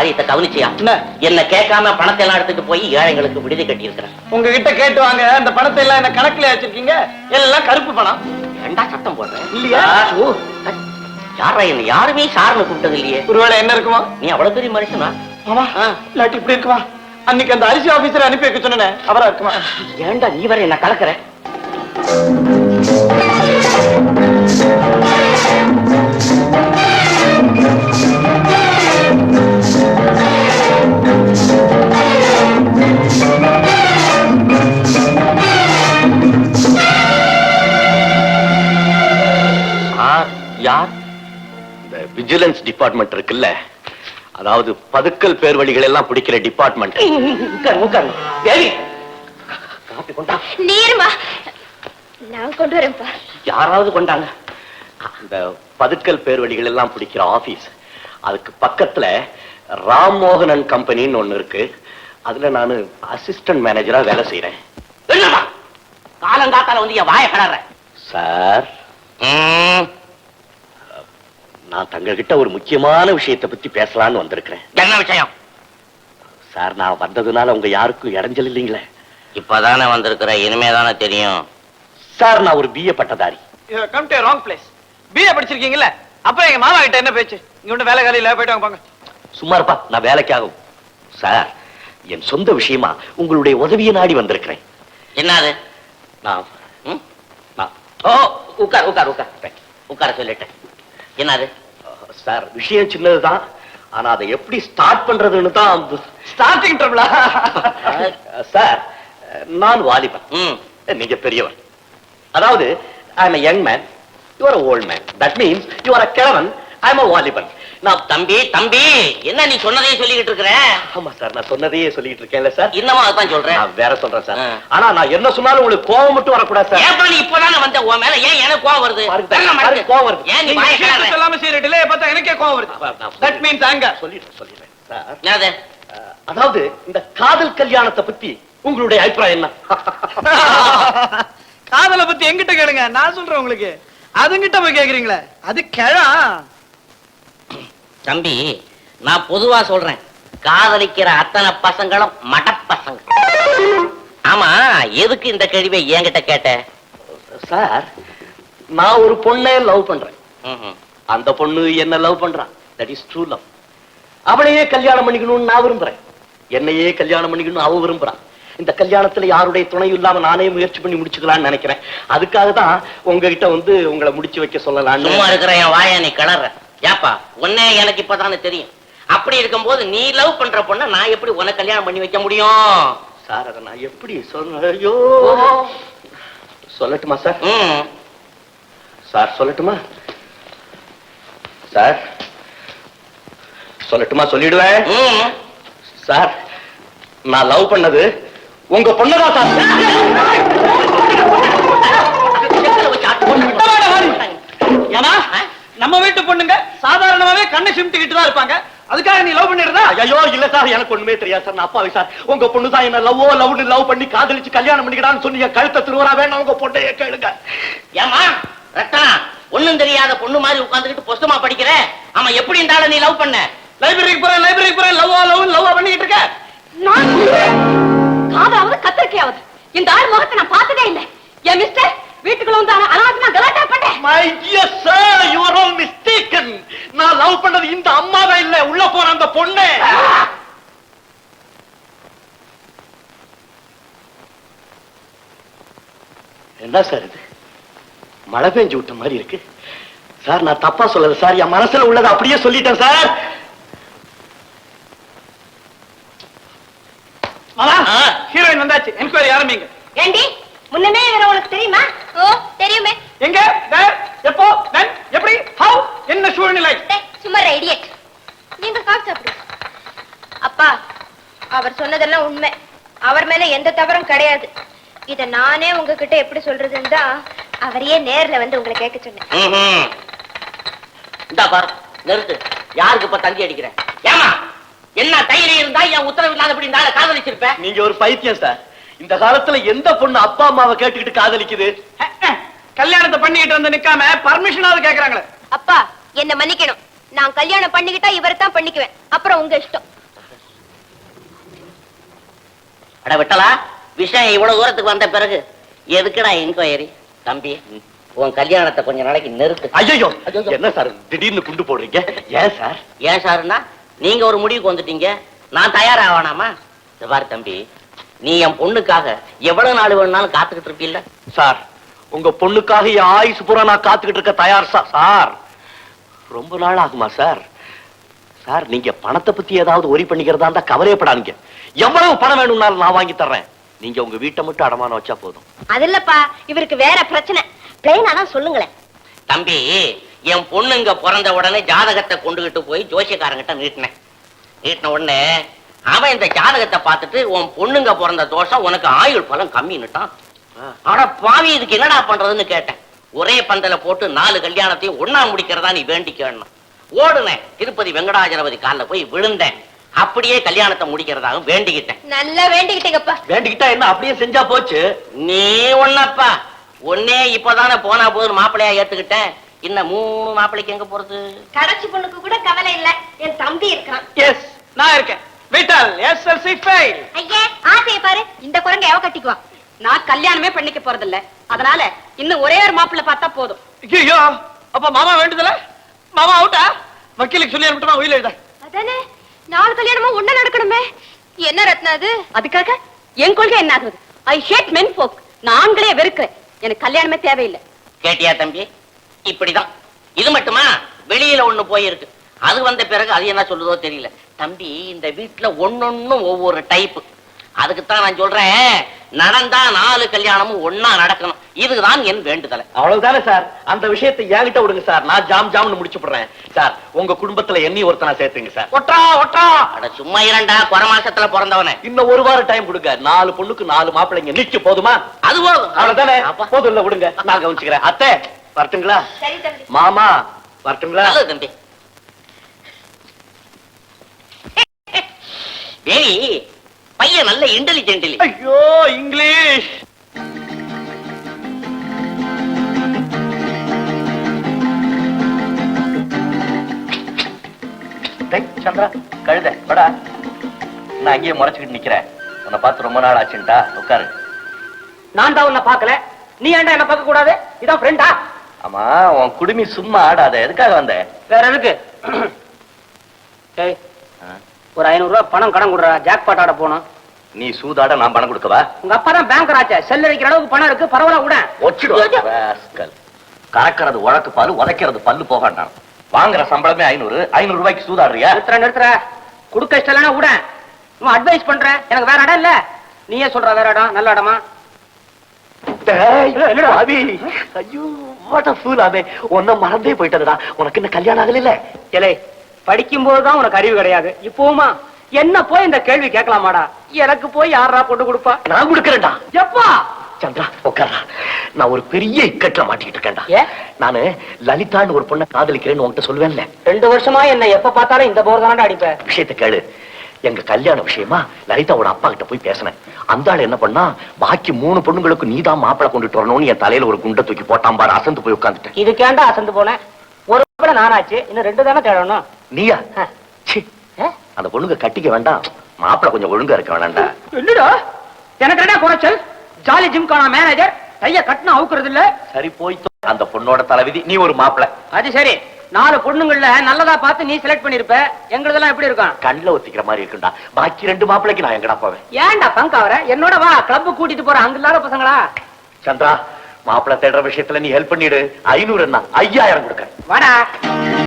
காரியத்தை கவனிச்சியா? என்ன? கேட்காம பணத்தை எல்லாம் எடுத்துட்டு போய் ஏழைங்களுக்கு விடுதி கட்டி இருக்கிறேன் உங்ககிட்ட கேட்டு வாங்க. அந்த பணத்தை எல்லாம் என்ன கணக்குல வச்சிருக்கீங்க? எல்லாம் கருப்பு பணம். ஏண்டா சத்தம் போடுறேன் இல்லையா? யாரா என்ன? யாருமே சார்னு கூப்பிட்டது இல்லையே. ஒருவேளை என்ன இருக்குமா? நீ அவ்வளவு பெரிய மனுஷனா? மாமா ஆ. இல்லாட்டி இப்படி இருக்குமா? அன்னைக்கு அந்த அரிசி ஆபீசர் அனுப்பி வைக்க சொன்னேனே. அவரா இருக்குமா? ஏண்டா நீ வர என்ன கலக்குற? யார்? இந்த விஜிலன்ஸ் டிபார்ட்மெண்ட் இருக்குல்ல. அதாவது பதுக்கல் பேர் வழிகள் எல்லாம் பிடிக்கிற டிபார்ட்மெண்ட் தேவி காப்பி கொண்டா. நீருமா? நான் கொண்டு வரேன்ப்பா. யாராவது கொண்டாங்க. இந்த பதுக்கல் பேர் வழிகள் எல்லாம் பிடிக்கிற ஆபீஸ் அதுக்கு பக்கத்துல ராம்மோகனன் கம்பெனின்னு ஒண்ணு இருக்கு. அதுல நானு அசிஸ்டன்ட் மேனேஜரா வேலை செய்யறேன் காலங்காத்தால வந்து என் வாய கடற சார். நான் தங்ககிட்ட ஒரு முக்கியமான விஷயத்தை பத்தி பேசலாம்னு வந்திருக்கிறேன். என்ன விஷயம்? சார் நான் வந்ததுனால உங்க யாருக்கும் இடைஞ்சல் இல்லைங்களே. இப்பதானே வந்திருக்கிற இனிமே தானே தெரியும். சார் நான் ஒரு பிஏ பட்டதாரி. Come to wrong place BA படிச்சிருக்கீங்கல்ல? அப்புறம் எங்க மாமா கிட்ட என்ன பேச்சு? இங்க ஒண்ணு வேலை காலையில போயிட்டு வாங்க போங்க. சும்மா இருப்பா நான் வேலைக்காகும் சார் என் சொந்த விஷயமா உங்களுடைய உதவியை நாடி வந்திருக்கிறேன். என்னது? நான் ம்? நான் ஓ உட்கார் உட்கார் உட்கார். உட்கார சொல்லிட்டேன். என்னது? சார் விஷயம் சின்னதுதான். ஆனா அதை எப்படி ஸ்டார்ட் பண்றதுன்னு தான் ஸ்டார்டிங் ட்ரபிளா சார் நான் வாலிபன். நீங்க பெரியவர். அதாவது I am young man you are old man that means you are கிழவன் ஐ எம் வாலிபன். நான் தம்பி தம்பி என்ன நீ சொன்னதே சொல்லிக்கிட்டு இருக்கிற? ஆமா சார் நான் சொன்னதையே சொல்லிட்டு இருக்கேன்ல சார். இன்னமும் அதான் சொல்றேன் நான் வேற சொல்றேன் சார். ஆனா நான் என்ன சொன்னாலும் உங்களுக்கு கோபம் மட்டும் வரக்கூடாது சார். ஏப்பா நீ இப்பதானே வந்த? உன் மேல ஏன் எனக்கு கோவம் வருது. கோவம் வருது. ஏன் நீ? சொல்லாம செய்யற டிலே பார்த்தா எனக்கே கோவம் வருது. தட் மீன்ஸ் அங்க சொல்லிடுறேன் சொல்லிடுறேன். சார். அதாவது இந்த காதல் கல்யாணத்தை பத்தி உங்களுடைய அபிப்பிராயம் என்ன? காதலை பத்தி எங்கிட்ட கேளுங்க. நான் சொல்றேன் உங்களுக்கு. அதுங்கிட்ட போய் கேக்குறீங்களே. அது கிழா. தம்பி நான் பொதுவா சொல்றேன் காதலிக்கிற அத்தனை பசங்களும் மடப்பசங்க ஆமா எதுக்கு இந்த கேள்வியை என்கிட்ட கேட்ட? சார் நான் ஒரு பொண்ணை லவ் பண்றேன். அந்த பொண்ணு என்ன லவ் பண்றான் தட் இஸ் ட்ரூ லவ் அவளையே கல்யாணம் பண்ணிக்கணும்னு நான் விரும்புறேன். என்னையே கல்யாணம் பண்ணிக்கணும் அவ விரும்புறான் இந்த கல்யாணத்துல யாருடைய துணையும் இல்லாம நானே முயற்சி பண்ணி முடிச்சுக்கலாம்னு நினைக்கிறேன். அதுக்காக தான் உங்ககிட்ட வந்து உங்களை முடிச்சு வைக்க சொல்லலாம்னு சும்மா இருக்கிற என் வாய நீ கிளற. ஏப்பா உன்னே எனக்கு இப்பதானே தெரியும். அப்படி இருக்கும்போது நீ லவ் பண்ற பொண்ண நான் எப்படி உனக்கு கல்யாணம் பண்ணி வைக்க முடியும்? சார் அதை நான் எப்படி ஐயோ. சொல்லட்டுமா சார். சார் சொல்லட்டுமா? சார் சொல்லட்டுமா சொல்லிடுவேன். சார் நான் லவ் பண்ணது உங்க பொண்ணுதான் சார். நம்ம வீட்டு பொண்ணுங்க சாதாரணமாவே கண்ணை சிமிட்டிக்கிட்டு தான் இருப்பாங்க. அதுக்காக நீ லவ் பண்ணிடுறதா? ஐயோ இல்ல சார் எனக்கு ஒண்ணுமே தெரியாது சார். நான் அப்பாவி சார். உங்க பொண்ணு தான் என்ன லவ்வோ லவ்னு லவ் பண்ணி காதலிச்சு கல்யாணம் பண்ணிக்கிறான்னு சொன்னீங்க. கழுத்தை திருவரா வேணாம் உங்க பொண்ணைய கேளுங்க. ஏமா ரத்தனா ஒண்ணும் தெரியாத பொண்ணு மாதிரி உட்கார்ந்துகிட்டு புஸ்தமா படிக்கிற? ஆமா எப்படி இந்த ஆளை நீ லவ் பண்ண? லைப்ரரிக்கு போறேன் லைப்ரரிக்கு போறேன். லவ்வா லவ் லவ்வா பண்ணிக்கிட்டு இருக்க. நான் காதாவது கத்திரிக்கையாவது. இந்த ஆள் முகத்தை நான் பார்த்ததே இல்லை. என் மிஸ்டர் வீட்டுக்குள்ள வந்து அனாவசியமா கலாட்டா my dear sir you are all mistaken நான் லவ் பண்ணது இந்த அம்மாவை இல்ல? உள்ள போற அந்த பொண்ணு. என்ன சார் இது? மழை பெஞ்சு விட்ட மாதிரி இருக்கு. சார் நான் தப்பா சொல்லல சார் என் மனசுல உள்ளதை அப்படியே சொல்லிட்டேன் சார். ஹீரோயின் வந்தாச்சு. என்கொயரி ஆரம்பிங்க. ஏண்டி முன்னமே இவரை உனக்கு தெரியுமா? ஓ தெரியுமே. எங்க? வேர் எப்போ? when எப்படி? how என்ன சூழ்நிலை? சும்மா ஐடியட் நீங்க காஃபி சாப்பிடுங்க அப்பா அவர் சொன்னதெல்லாம் உண்மை. அவர் மேல எந்த தவறும் கிடையாது. இத நானே உங்ககிட்ட எப்படி சொல்றதுன்னு தான் அவரையே நேர்ல வந்து உங்களை கேட்க சொன்னேன். இந்தா பாரு நிறுத்து. யாருக்கு இப்ப தந்தி அடிக்கிறேன் ஏமா என்ன தைரியம் இருந்தா என் உத்தரவு இல்லாதபடி இந்த ஆளை காதலிச்சிருப்ப? நீங்க ஒரு பைத்தியம் சார். இந்த காலத்துல எந்த பொண்ணு அப்பா அம்மாவை கேட்டுக்கிட்டு காதலிக்குது? கல்யாணத்தை பண்ணிக்கிட்டு வந்து நிக்காம பர்மிஷனாவது கேக்குறாங்களே. அப்பா என்ன மன்னிக்கணும். நான் கல்யாணம் பண்ணிக்கிட்டா இவரை தான் பண்ணிக்குவேன். அப்புறம் உங்க இஷ்டம். அட விட்டலா விஷயம் இவ்வளவு தூரத்துக்கு வந்த பிறகு எதுக்குடா என்கொயரி தம்பி உன் கல்யாணத்தை கொஞ்ச நாளைக்கு நிறுத்து. ஐயோ என்ன சார் திடீர்னு குண்டு போடுறீங்க? ஏன் சார்? ஏன் சாருன்னா நீங்க ஒரு முடிவுக்கு வந்துட்டீங்க. நான் தயாராகணாமா இந்த பாரு தம்பி நீ என் பொண்ணுக்காக எவ்வளவு நாள் வேணும்னாலும் காத்துக்கிட்டு இருப்பீல்ல? சார் உங்க பொண்ணுக்காக என் ஆயுசு பூரா நான் காத்துக்கிட்டு இருக்க தயார் சார் சார். ரொம்ப நாள் ஆகுமா சார்? சார் நீங்க பணத்தை பத்தி ஏதாவது ஒரி பண்ணிக்கிறதா இருந்தா கவலையப்படாதீங்க. எவ்வளவு பணம் வேணும்னாலும் நான் வாங்கி தர்றேன். நீங்க உங்க வீட்டை மட்டும் அடமானம் வச்சா போதும். அது இல்லப்பா இவருக்கு வேற பிரச்சனை. பிளைனா தான் சொல்லுங்களேன். தம்பி என் பொண்ணுங்க பிறந்த உடனே ஜாதகத்தை கொண்டுகிட்டு போய் ஜோசியக்காரங்கிட்ட நீட்டினேன். நீட்டின உடனே அவன் இந்த ஜாதகத்தை பார்த்துட்டு உன் பொண்ணுங்க பிறந்த தோஷம் உனக்கு ஆயுள் பலம் கம்மின்னுட்டான். ஆனா பாவி இதுக்கு என்னடா பண்றதுன்னு கேட்டேன். ஒரே பந்தல போட்டு நாலு கல்யாணத்தையும் ஒண்ணா முடிக்கிறதா நீ வேண்டிக்கணும் ஓடுனேன். திருப்பதி வெங்கடாஜலபதி கால்ல போய் விழுந்தேன். அப்படியே கல்யாணத்தை முடிக்கிறதாக வேண்டிக்கிட்டேன். நல்லா வேண்டிக்கிட்டீங்கப்பா. வேண்டிக்கிட்டா என்ன? அப்படியே செஞ்சா போச்சு. நீ ஒன்னப்பா ஒன்னே இப்பதானே போனா போது மாப்பிள்ளையா ஏத்துக்கிட்டேன். இன்னும் மூணு மாப்பிள்ளைக்கு எங்க போறது? கடைசி பொண்ணுக்கு கூட கவலை இல்ல. என் தம்பி இருக்கிறான். எஸ் நான் இருக்கேன். விட்டல் எஸ்எல்சி ஃபெயில் ஐயே ஆசையை பாரு. இந்த குரங்க எவ கட்டிக்குவா? நான் கல்யாணமே பண்ணிக்க போறதில்ல. அதனால இன்னும் ஒரே ஒரு மாப்பிள்ளை பார்த்தா போதும். ஐயோ அப்ப மாமா வேண்டுதல? மாமா அவுட்டா? வக்கீலுக்கு சொல்லி அனுப்பிட்டுமா உயிர் எழுத. அதானே நாலு கல்யாணமும் ஒண்ணு நடக்கணுமே. என்ன ரத்னா அது? அதுக்காக என் கொள்கை என்ன ஆகுது? ஐ ஹேட் மென் ஃபோக் நான் ஆண்களே வெறுக்கிறேன். எனக்கு கல்யாணமே தேவையில்லை. கேட்டியா தம்பி? இப்படிதான். இது மட்டுமா? வெளியில ஒண்ணு போயிருக்கு. அது வந்த பிறகு அது என்ன சொல்லுதோ தெரியல. தம்பி இந்த வீட்டுல ஒன்னொன்னும் ஒவ்வொரு டைப் அதுக்குத்தான் நான் சொல்றேன். நடந்தா நாலு கல்யாணமும் ஒண்ணா நடக்கணும். இதுதான் என் வேண்டுதலை. அவ்வளவுதானே சார்? அந்த விஷயத்தை என்கிட்ட விடுங்க சார். நான் ஜாம் ஜாம்னு முடிச்சு போடுறேன் சார் உங்க குடும்பத்துல என்னையும் ஒருத்தனா சேர்த்துங்க சார். ஒட்டா ஒட்டா அட சும்மா இரண்டா குறை மாசத்துல பிறந்தவனே. இன்னும் ஒரு வாரம் டைம் கொடுங்க. நாலு பொண்ணுக்கு நாலு மாப்பிள்ளைங்க. நிக்க போதுமா? அது போதும். அவ்வளவுதானே? அப்பா. போதும் இல்ல விடுங்க. நான் கவனிச்சுக்கிறேன். அத்தை வரட்டுங்களா? மாமா வரட்டுங்களா? நல்லது தம்பி. பையன் நல்ல இன்டெலிஜென்ட் ஐயோ இங்கிலீஷ். சந்திரா கழுத படா நான் அங்கேயே முறைச்சுக்கிட்டு நிக்கிறேன். உன்னை பார்த்து ரொம்ப நாள் ஆச்சுட்டா உட்காரு. நான் தான் உன்னை பார்க்கல. நீ ஏன்டா என்ன பார்க்க கூடாது இதான் ஃப்ரெண்டா ஆமா உன் குடுமி சும்மா ஆடாத. எதுக்காக வந்த? வேற எதுக்கு? ஏய் ஒரு ஐநூறு ரூபாய் பணம் கடன் கொடுறா ஜாக் பாட் ஆட போனோம் நீ சூதாட நான் பணம் கொடுக்கவா உங்க அப்பா தான் பேங்கர் ஆச்சே. செல் அடிக்கிற அளவுக்கு பணம் இருக்கு பரவாயில்ல கூட ஒச்சிடுவா ராஸ்கல். கறக்கிறது உழக்கு பால் உதைக்கிறது பல்லு போகாண்டான் வாங்குற சம்பளமே ஐநூறு ஐநூறு ரூபாய்க்கு சூதாடுறியா? நிறுத்துற நிறுத்துற. கொடுக்க இஷ்டம் இல்லைன்னா விட. உன் அட்வைஸ் பண்றேன் எனக்கு வேற இடம் இல்ல. நீயே சொல்ற வேற இடம் நல்ல இடமா? டேய், என்னடா? பாவி. ஐயோ what a fool ஆமே. உன்னை மறந்தே போயிட்டதுடா. உனக்கு இன்னும் கல்யாணம் ஆகல இலை படிக்கும் போதுதான் உனக்கு அறிவு கிடையாது. இப்போமா என்ன போய் இந்த கேள்வி கேட்கலாமாடா? எனக்கு போய் யாரா பொண்ணு கொடுப்பா? நான் கொடுக்கறேன்டா. எப்பா? சந்திரா உட்கார்றா. நான் ஒரு பெரிய இக்கட்ல மாட்டிக்கிட்டு இருக்கேன்டா? நானு லலிதான்னு ஒரு பொண்ணை காதலிக்கிறேன்னு உன்கிட்ட சொல்லுவேன்ல. ரெண்டு வருஷமா என்ன எப்ப பார்த்தாலும் இந்த போர் தானடா அடிப்ப. விஷயத்தை கேளு. எங்க கல்யாண விஷயமா லலிதாவோட அப்பா கிட்ட போய் பேசினேன். அந்த ஆள் என்ன பண்ணா பாக்கி மூணு பொண்ணுங்களுக்கு நீதான் மாப்பிளை கொண்டுட்டு வரணும்னு என் தலையில ஒரு குண்டை தூக்கி போட்டான் பாரு அசந்து போய் உட்காந்துட்டேன் இதுக்கேண்டா அசந்து போனேன் ஒரு நானாச்சு இன்னும் ரெண்டு தானே தேடணும்? நீயா? அந்த பொண்ணுங்க கட்டிக்க வேண்டாம். மாப்பிளை கொஞ்சம் ஒழுங்கா இருக்க வேண்டாம்டா என்னடா? எனக்கு என்ன குறைச்சல்? ஜாலி ஜிம்கான மேனேஜர் கைய கட்டின அவுக்குறது இல்ல சரி போய் அந்த பொண்ணோட தலைவிதி நீ ஒரு மாப்பிளை. அது சரி. நாலு பொண்ணுங்கள்ல நல்லதா பார்த்து நீ செலக்ட் பண்ணிருப்ப. எங்களுதெல்லாம் எப்படி இருக்கும்? கண்ணுல ஒத்திக்கிற மாதிரி இருக்குண்டா பாக்கி ரெண்டு மாப்பிளைக்கு நான் எங்கடா போவேன்? ஏன்டா பங்க் ஆவற? என்னோட வா கிளப் கூட்டிட்டு போற அங்க இல்லாத பசங்களா? சந்திரா மாப்பிளை தேடுற விஷயத்துல நீ ஹெல்ப் பண்ணிடு. ஐநூறு என்ன ஐயாயிரம் கொடுக்க. வாடா.